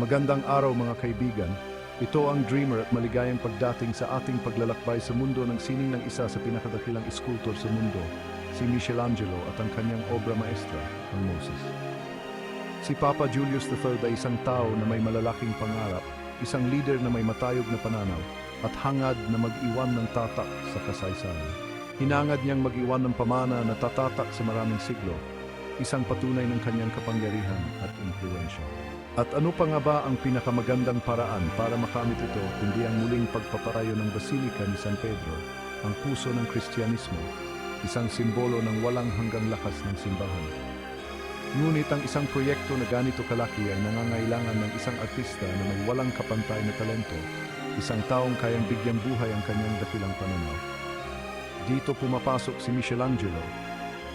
Magandang araw mga kaibigan. Ito ang dreamer at maligayang pagdating sa ating paglalakbay sa mundo ng sining ng isa sa pinakadakilang iskultor sa mundo, si Michelangelo at ang kanyang obra maestra, ang Moses. Si Papa Julius III ay isang tao na may malalaking pangarap, isang leader na may matayog na pananaw, at hangad na mag-iwan ng tatak sa kasaysayan. Hinangad niyang mag-iwan ng pamana na tatatak sa maraming siglo, isang patunay ng kanyang kapangyarihan at impluensya. At ano pa nga ba ang pinakamagandang paraan para makamit ito kundi ang muling pagpaparayo ng Basilika ni San Pedro, ang puso ng Kristyanismo, isang simbolo ng walang hanggang lakas ng simbahan. Ngunit ang isang proyekto na ganito kalaki ay nangangailangan ng isang artista na may walang kapantay na talento, isang taong kayang bigyang buhay ang kanyang dakilang pananaw. Dito pumapasok si Michelangelo,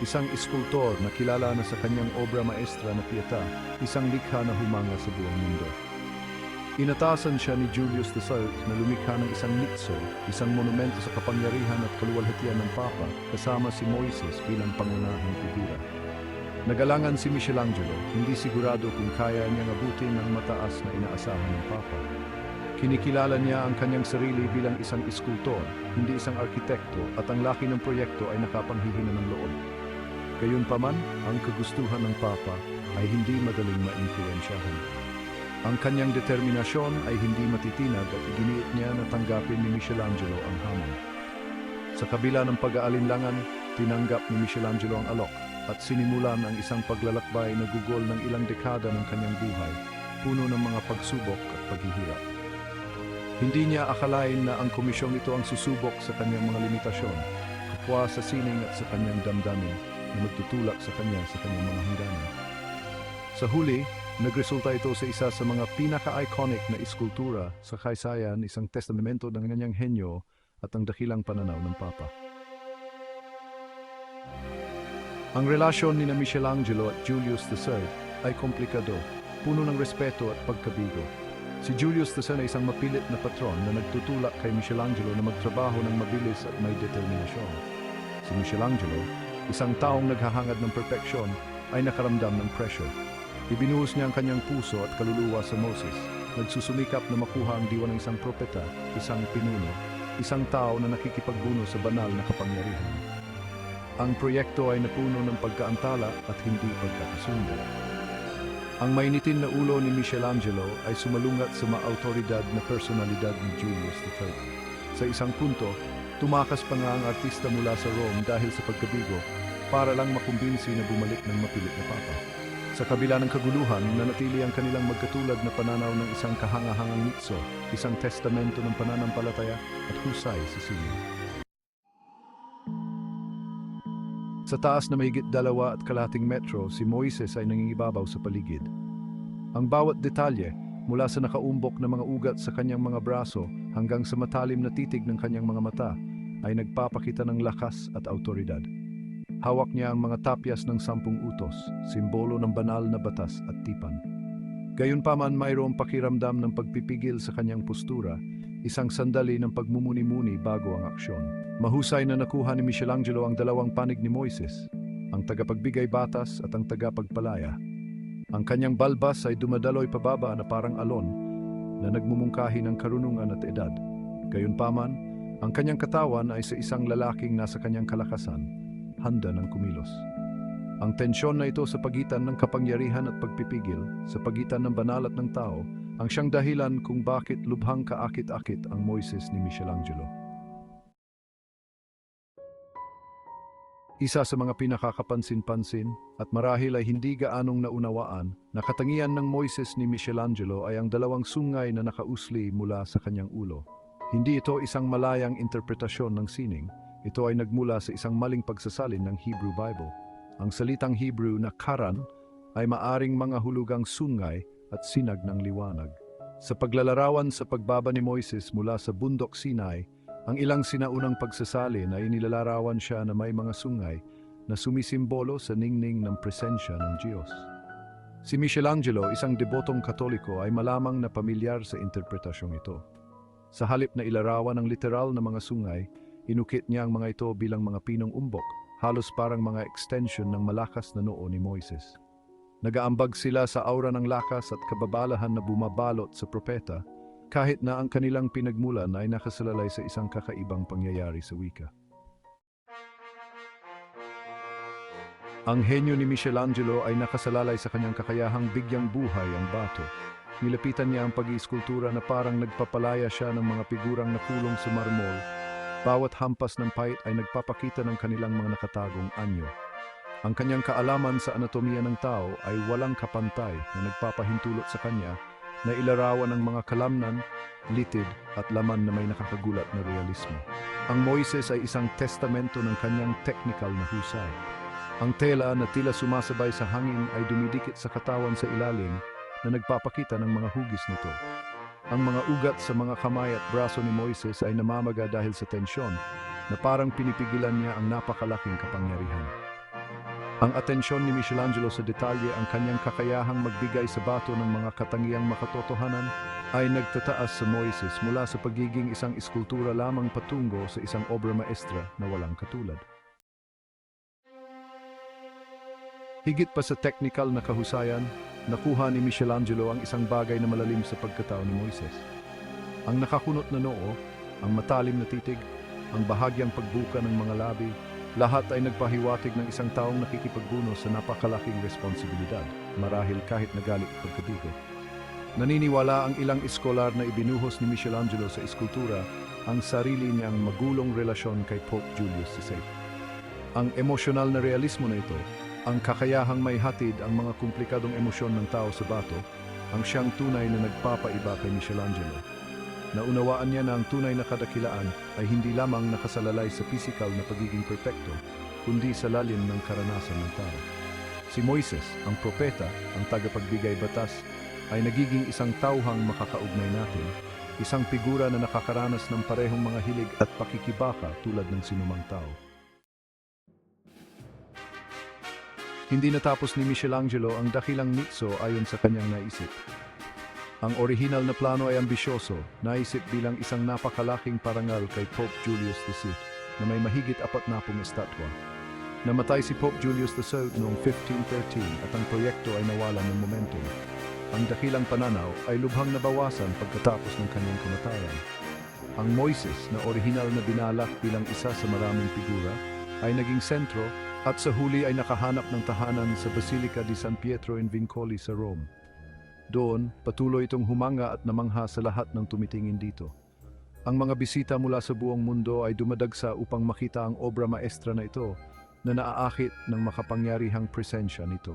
isang iskultor na kilala na sa kanyang obra maestra na Pieta, isang likha na humanga sa buong mundo. Inatasan siya ni Julius III na lumikha ng isang nitso, isang monumento sa kapangyarihan at kaluwalhatian ng Papa, kasama si Moises bilang pangunahing figura. Nagalangan si Michelangelo, hindi sigurado kung kaya niyang abutin ang mataas na inaasahan ng Papa. Kinikilala niya ang kanyang sarili bilang isang iskultor, hindi isang arkitekto at ang laki ng proyekto ay nakapanghihina ng loob. Gayunpaman, ang kagustuhan ng Papa ay hindi madaling maimpluensyahan. Ang kanyang determinasyon ay hindi matitinag at iginiit niya na tanggapin ni Michelangelo ang hamon. Sa kabila ng pag-aalinlangan, tinanggap ni Michelangelo ang alok at sinimulan ang isang paglalakbay na gugol ng ilang dekada ng kanyang buhay, puno ng mga pagsubok at paghihirap. Hindi niya akalain na ang komisyong ito ang susubok sa kanyang mga limitasyon, kapwa sa sining at sa kanyang damdamin na magtutulak sa kanya sa kanyang mga hangganan. Sa huli, nagresulta ito sa isa sa mga pinaka-iconic na iskultura sa kaysayan, isang testamento ng kanyang henyo at ang dakilang pananaw ng Papa. Ang relasyon ni na Michelangelo at Julius III ay komplikado, puno ng respeto at pagkabigo. Si Julius III ay isang mapilit na patron na nagtutulak kay Michelangelo na magtrabaho ng mabilis at may determinasyon. Si Michelangelo, isang taong naghahangad ng perpeksyon, ay nakaramdam ng pressure. Ibinuhos niya ang kanyang puso at kaluluwa sa Moses, nagsusumikap na makuha ang diwa ng isang propeta, isang pinuno, isang tao na nakikipagbuno sa banal na kapangyarihan. Ang proyekto ay napuno ng pagkaantala at hindi pagkakasundo. Ang mainitin na ulo ni Michelangelo ay sumalungat sa maautoridad na personalidad ni Julius III. Sa isang punto, tumakas pa nga ang artista mula sa Rome dahil sa pagkabigo para lang makumbinsi na bumalik ng mapilit na papa. Sa kabila ng kaguluhan, nanatili ang kanilang magkatulad na pananaw ng isang kahangahangang mitso, isang testamento ng pananampalataya at husay sa sining. Sa taas na mahigit dalawa at kalating metro, si Moises ay nangingibabaw sa paligid. Ang bawat detalye, mula sa nakaumbok na mga ugat sa kanyang mga braso hanggang sa matalim na titig ng kanyang mga mata, ay nagpapakita ng lakas at autoridad. Hawak niya ang mga tapyas ng sampung utos, simbolo ng banal na batas at tipan. Gayunpaman mayroong pakiramdam ng pagpipigil sa kanyang postura, isang sandali ng pagmumuni-muni bago ang aksyon. Mahusay na nakuha ni Michelangelo ang dalawang panig ni Moises, ang tagapagbigay batas at ang tagapagpalaya. Ang kanyang balbas ay dumadaloy pababa na parang alon na nagmumungkahi ng karunungan at edad. Gayunpaman, ang kanyang katawan ay sa isang lalaking nasa kanyang kalakasan, handa ng kumilos. Ang tensyon na ito sa pagitan ng kapangyarihan at pagpipigil, sa pagitan ng banal at ng tao, ang siyang dahilan kung bakit lubhang kaakit-akit ang Moises ni Michelangelo. Isa sa mga pinakakapansin-pansin at marahil ay hindi gaanong naunawaan na katangian ng Moises ni Michelangelo ay ang dalawang sungay na nakausli mula sa kanyang ulo. Hindi ito isang malayang interpretasyon ng sining, ito ay nagmula sa isang maling pagsasalin ng Hebrew Bible. Ang salitang Hebrew na karan ay maaring mga hulugang sungay at sinag ng liwanag. Sa paglalarawan sa pagbaba ni Moises mula sa bundok Sinai, ang ilang sinaunang pagsasalin ay nilalarawan siya na may mga sungay na sumisimbolo sa ningning ng presensya ng Diyos. Si Michelangelo, isang debotong katoliko, ay malamang na pamilyar sa interpretasyong ito. Sa halip na ilarawan ng literal na mga sungay, inukit niya ang mga ito bilang mga pinong umbok, halos parang mga extension ng malakas na noo ni Moises. Nagaambag sila sa aura ng lakas at kababalahan na bumabalot sa propeta, kahit na ang kanilang pinagmulan ay nakasalalay sa isang kakaibang pangyayari sa wika. Ang henyo ni Michelangelo ay nakasalalay sa kanyang kakayahang bigyang buhay ang bato. Nilapitan niya ang pag-iiskultura na parang nagpapalaya siya ng mga figurang nakulong sa marmol. Bawat hampas ng pait ay nagpapakita ng kanilang mga nakatagong anyo. Ang kanyang kaalaman sa anatomiya ng tao ay walang kapantay na nagpapahintulot sa kanya na ilarawan ng mga kalamnan, litid at laman na may nakakagulat na realismo. Ang Moises ay isang testamento ng kanyang technical na husay. Ang tela na tila sumasabay sa hangin ay dumidikit sa katawan sa ilalim na nagpapakita ng mga hugis nito. Ang mga ugat sa mga kamay at braso ni Moises ay namamaga dahil sa tensyon na parang pinipigilan niya ang napakalaking kapangyarihan. Ang atensyon ni Michelangelo sa detalye ang kanyang kakayahang magbigay sa bato ng mga katangiang makatotohanan ay nagtataas sa Moises mula sa pagiging isang iskultura lamang patungo sa isang obra maestra na walang katulad. Higit pa sa technical na kahusayan, nakuha ni Michelangelo ang isang bagay na malalim sa pagkatao ni Moises. Ang nakakunot na noo, ang matalim na titig, ang bahagyang pagbuka ng mga labi, lahat ay nagpahiwatig ng isang taong nakikipagbuno sa napakalaking responsibilidad, marahil kahit nagalit at pagkabigo. Naniniwala ang ilang eskolar na ibinuhos ni Michelangelo sa eskultura ang sarili niyang magulong relasyon kay Pope Julius VI. Ang emosyonal na realismo na ito, ang kakayahang may hatid ang mga komplikadong emosyon ng tao sa bato, ang siyang tunay na nagpapaiba kay Michelangelo. Naunawaan niya na ang tunay na kadakilaan ay hindi lamang nakasalalay sa pisikal na pagiging perpekto, kundi sa lalim ng karanasan ng tao. Si Moises, ang propeta, ang tagapagbigay batas, ay nagiging isang tauhang makakaugnay natin, isang figura na nakakaranas ng parehong mga hilig at pakikibaka tulad ng sinumang tao. Hindi natapos ni Michelangelo ang dakilang nitso ayon sa kanyang naisip. Ang orihinal na plano ay ambisyoso, naisip bilang isang napakalaking parangal kay Pope Julius VI na may mahigit apat na estatwa. Namatay si Pope Julius VI noong 1513 at ang proyekto ay nawalan ng momentum. Ang dakilang pananaw ay lubhang nabawasan pagkatapos ng kanyang kamatayan. Ang Moises na orihinal na binalak bilang isa sa maraming figura ay naging sentro at sa huli ay nakahanap ng tahanan sa Basilica di San Pietro in Vincoli sa Rome. Doon, patuloy itong humanga at namangha sa lahat ng tumitingin dito. Ang mga bisita mula sa buong mundo ay dumadagsa upang makita ang obra maestra na ito na naaakit ng makapangyarihang presensya nito.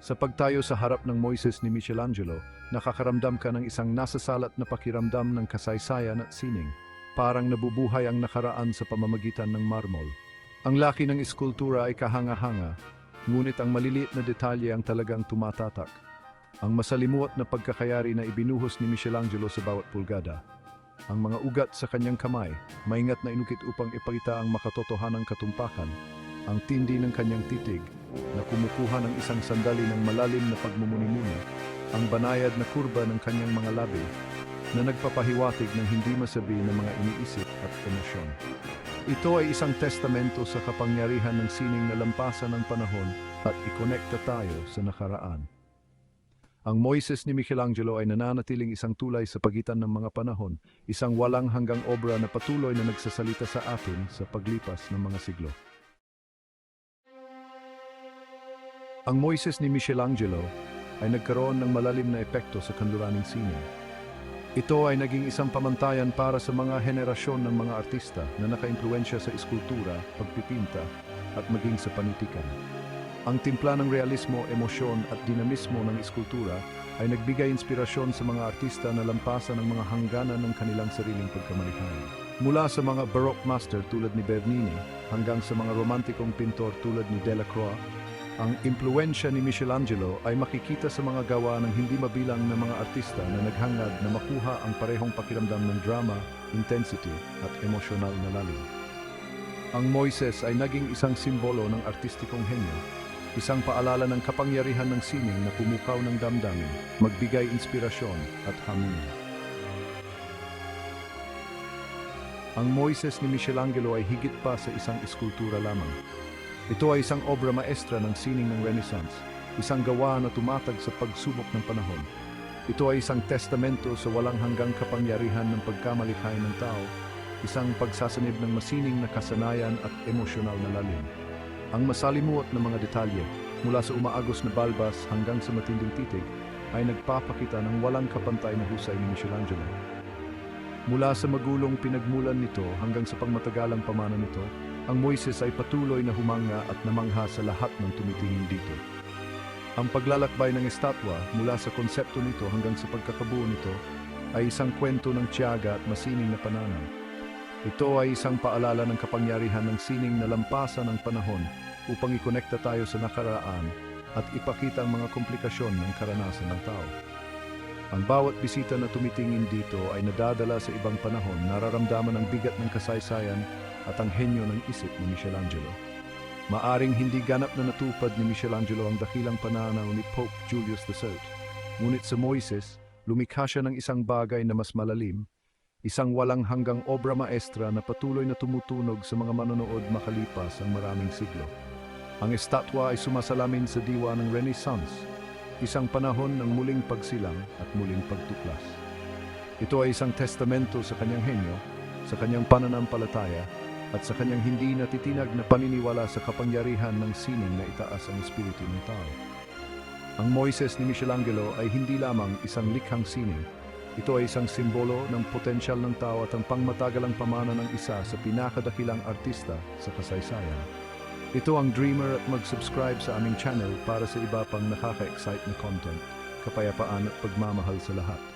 Sa pagtayo sa harap ng Moises ni Michelangelo, nakakaramdam ka ng isang nasasalat na pakiramdam ng kasaysayan at sining. Parang nabubuhay ang nakaraan sa pamamagitan ng marmol. Ang laki ng eskultura ay kahanga-hanga, ngunit ang maliliit na detalye ang talagang tumatatak. Ang masalimuot na pagkakayari na ibinuhos ni Michelangelo sa bawat pulgada. Ang mga ugat sa kanyang kamay, maingat na inukit upang ipakita ang makatotohanang katumpakan. Ang tindi ng kanyang titig, na kumukuha ng isang sandali ng malalim na pagmumuni-muni. Ang banayad na kurba ng kanyang mga labi, na nagpapahiwatig ng hindi masabi ng mga iniisip at emosyon. Ito ay isang testamento sa kapangyarihan ng sining na lampasan ng panahon at ikonekta tayo sa nakaraan. Ang Moises ni Michelangelo ay nananatiling isang tulay sa pagitan ng mga panahon, isang walang hanggang obra na patuloy na nagsasalita sa atin sa paglipas ng mga siglo. Ang Moises ni Michelangelo ay nagkaroon ng malalim na epekto sa kanluraning sining. Ito ay naging isang pamantayan para sa mga henerasyon ng mga artista na nakaimpluensya sa eskultura, pagpipinta, at maging sa panitikan. Ang timpla ng realismo, emosyon at dinamismo ng eskultura ay nagbigay inspirasyon sa mga artista na lampasan ang mga hangganan ng kanilang sariling pagkamalikhain. Mula sa mga Baroque master tulad ni Bernini hanggang sa mga romantikong pintor tulad ni Delacroix, ang impluensya ni Michelangelo ay makikita sa mga gawa ng hindi mabilang na mga artista na naghangad na makuha ang parehong pakiramdam ng drama, intensity at emosyonal na lalim. Ang Moises ay naging isang simbolo ng artistikong henyo, isang paalala ng kapangyarihan ng sining na pumukaw ng damdamin, magbigay inspirasyon at harmonya. Ang Moises ni Michelangelo ay higit pa sa isang eskultura lamang. Ito ay isang obra maestra ng sining ng Renaissance, isang gawa na tumatag sa pagsubok ng panahon. Ito ay isang testamento sa walang hanggang kapangyarihan ng pagkamalikhain ng tao, isang pagsasanib ng masining na kasanayan at emosyonal na lalim. Ang masalimuot na mga detalye, mula sa umaagos na balbas hanggang sa matinding titig, ay nagpapakita ng walang kapantay na husay ni Michelangelo. Mula sa magulong pinagmulan nito hanggang sa pangmatagalang pamana nito, ang Moises ay patuloy na humanga at namangha sa lahat ng tumitingin dito. Ang paglalakbay ng estatwa mula sa konsepto nito hanggang sa pagkakabuo nito ay isang kwento ng tiyaga at masining na pananaw. Ito ay isang paalala ng kapangyarihan ng sining na lampasan ng panahon upang ikonekta tayo sa nakaraan at ipakita ang mga komplikasyon ng karanasan ng tao. Ang bawat bisita na tumitingin dito ay nadadala sa ibang panahon, nararamdaman ang bigat ng kasaysayan at ang henyo ng isip ni Michelangelo. Maaring hindi ganap na natupad ni Michelangelo ang dakilang pananaw ni Pope Julius III. Ngunit sa Moises, lumikha siya ng isang bagay na mas malalim, isang walang hanggang obra maestra na patuloy na tumutunog sa mga manonood makalipas ang maraming siglo. Ang estatwa ay sumasalamin sa diwa ng Renaissance, isang panahon ng muling pagsilang at muling pagtuklas. Ito ay isang testamento sa kanyang henyo, sa kanyang pananampalataya, at sa kanyang hindi natitinag na paniniwala sa kapangyarihan ng sining na itaas ang espiritu ng tao. Ang Moises ni Michelangelo ay hindi lamang isang likhang sining. Ito ay isang simbolo ng potensyal ng tao at ang pangmatagalang pamana ng isa sa pinakadakilang artista sa kasaysayan. Ito ang Dreamer at mag-subscribe sa aming channel para sa iba pang nakaka-excite na content, kapayapaan at pagmamahal sa lahat.